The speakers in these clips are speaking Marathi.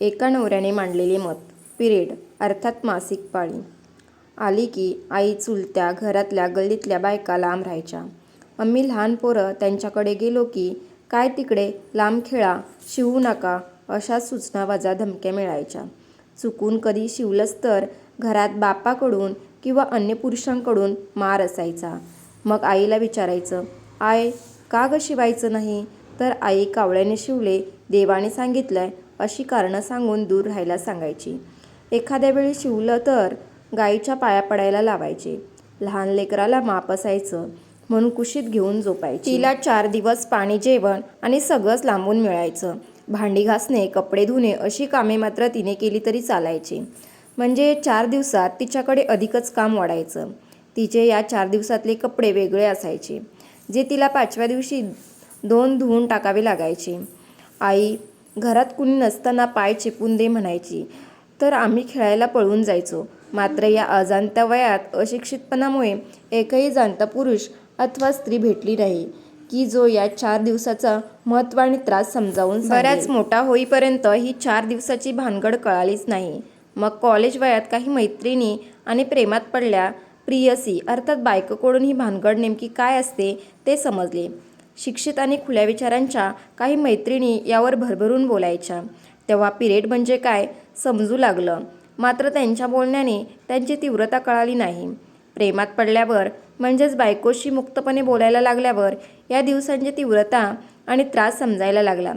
एका नवऱ्याने मांडलेले मत पिरियड अर्थात मासिक पाळी. आली की आई चुलत्या घरातल्या गल्लीतल्या बायका लांब राहायच्या. आम्ही लहान पोरं त्यांच्याकडे गेलो की काय तिकडे? लांब खेळा शिवू नका अशा सूचना वजा धमक्या मिळायच्या. चुकून कधी शिवलंच तर घरात बापाकडून किंवा अन्य पुरुषांकडून मार असायचा. मग आईला विचारायचं आय का ग शिवायचं नाही? तर आई कावळ्याने शिवले देवाने सांगितलंय अशी कारणं सांगून दूर राहायला सांगायची. एखाद्या वेळी शिवलं तर गाईच्या पाया पडायला लावायचे. लहान लेकराला माप असायचं म्हणून कुशीत घेऊन झोपायची. तिला चार दिवस पाणी जेवण आणि सगळंच लांबून मिळायचं. भांडी घासणे कपडे धुणे अशी कामे मात्र तिने केली तरी चालायची. म्हणजे चार दिवसात तिच्याकडे अधिकच काम वाढायचं. तिचे या चार दिवसातले कपडे वेगळे असायचे जे तिला पाचव्या दिवशी दोन धुवून टाकावे लागायचे. आई घरात कुणी नसताना पाय चिपून दे म्हणायची. तर आम्ही खेळायला पळून जायचो. मात्र या अजाणत्या वयात अशिक्षितपणामुळे एकही जाणता पुरुष अथवा स्त्री भेटली नाही की जो या चार दिवसाचा महत्त्व आणि त्रास समजावून बऱ्याच मोठा होईपर्यंत ही चार दिवसाची भानगड कळालीच नाही. मग कॉलेज वयात काही मैत्रिणी आणि प्रेमात पडल्या. प्रियसी अर्थात बायकोकडून ही भानगड नेमकी काय असते ते समजले. शिक्षित आणि खुल्या विचारांच्या काही मैत्रिणी यावर भरभरून बोलायच्या. तेव्हा पिरियड म्हणजे काय समजू लागलं. मात्र त्यांच्या बोलण्याने त्यांची तीव्रता कळाली नाही. प्रेमात पडल्यावर म्हणजेच बायकोशी मुक्तपणे बोलायला लागल्यावर या दिवसांची तीव्रता आणि त्रास समजायला लागला.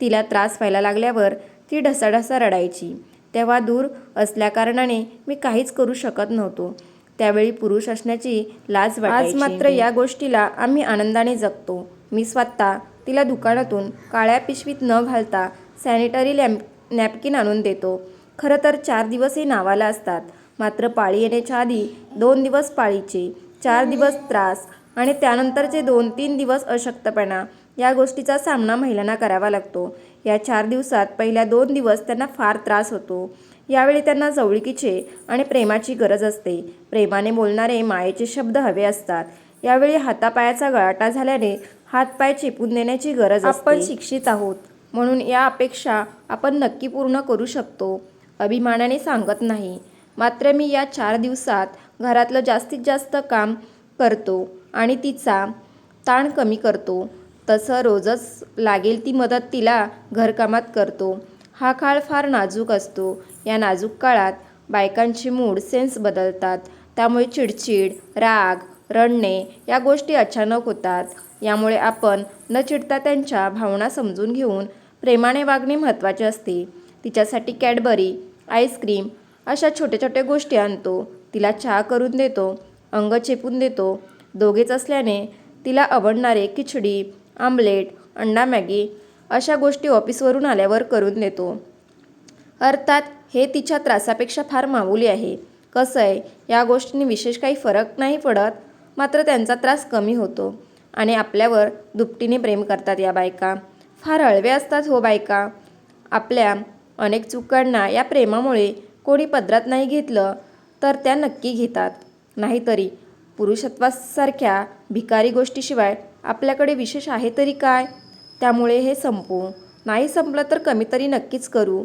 तिला त्रास व्हायला लागल्यावर ती ढसाढसा रडायची. तेव्हा दूर असल्याकारणाने मी काहीच करू शकत नव्हतो. त्यावेळी पुरुष असण्याची लाज वाटायची. आज मात्र या गोष्टीला आम्ही आनंदाने जगतो. मी स्वतः तिला दुकानातून काळ्या पिशवीत न घालता सॅनिटरी लॅम्प नॅपकिन आणून देतो. खरं तर चार दिवस हे नावाला असतात. मात्र पाळी येण्याच्या आधी दोन दिवस पाळीचे चार दिवस त्रास आणि त्यानंतरचे दोन तीन दिवस अशक्तपणा या गोष्टीचा सामना महिलांना करावा लागतो. या चार दिवसात पहिल्या दोन दिवस त्यांना फार त्रास होतो. यावेळी त्यांना जवळकीचे आणि प्रेमाची गरज असते. प्रेमाने बोलणारे मायेचे शब्द हवे असतात. यावेळी हातापायाचा गळाटा झाल्याने हातपाय चेपून देण्याची गरज आपण शिक्षित आहोत. म्हणून या अपेक्षा आपण नक्की पूर्ण करू शकतो अभिमानाने सांगत नाही. मात्र मी या चार दिवसात घरातलं जास्तीत जास्त काम करतो आणि तिचा ताण कमी करतो. तसं रोजच लागेल ती मदत तिला घरकामात करतो. हा काळ फार नाजूक असतो. या नाजूक काळात बायकांचे मूड सेन्स बदलतात. त्यामुळे चिडचिड राग रडणे या गोष्टी अचानक होतात. यामुळे आपण न चिडता त्यांच्या भावना समजून घेऊन प्रेमाने वागणे महत्त्वाचे असते. तिच्यासाठी कॅडबरी आईस्क्रीम अशा छोट्या छोट्या गोष्टी आणतो. तिला चहा करून देतो अंग चेपून देतो. दोघेच असल्याने तिला आवडणारे खिचडी आमलेट अंडा मॅगी अशा गोष्टी ऑफिसवरून आल्यावर करून देतो. अर्थात हे तिच्या त्रासापेक्षा फार मामूली आहे. कसं आहे? या गोष्टींनी विशेष काही फरक नाही पडत. मात्र त्यांचा त्रास कमी होतो. आणि आपल्यावर दुपटीने प्रेम करतात या बायका. फार हळव्या असतात हो बायका. आपल्या अनेक चुकांना या प्रेमामुळे कोणी पदरात नाही घेतलं तर त्या नक्की घेतात. नाहीतरी पुरुषत्वासारख्या भिकारी गोष्टीशिवाय आपल्याकडे विशेष आहे तरी काय? त्यामुळे हे संपू. नाही संपलं तर कमी तरी नक्कीच करू.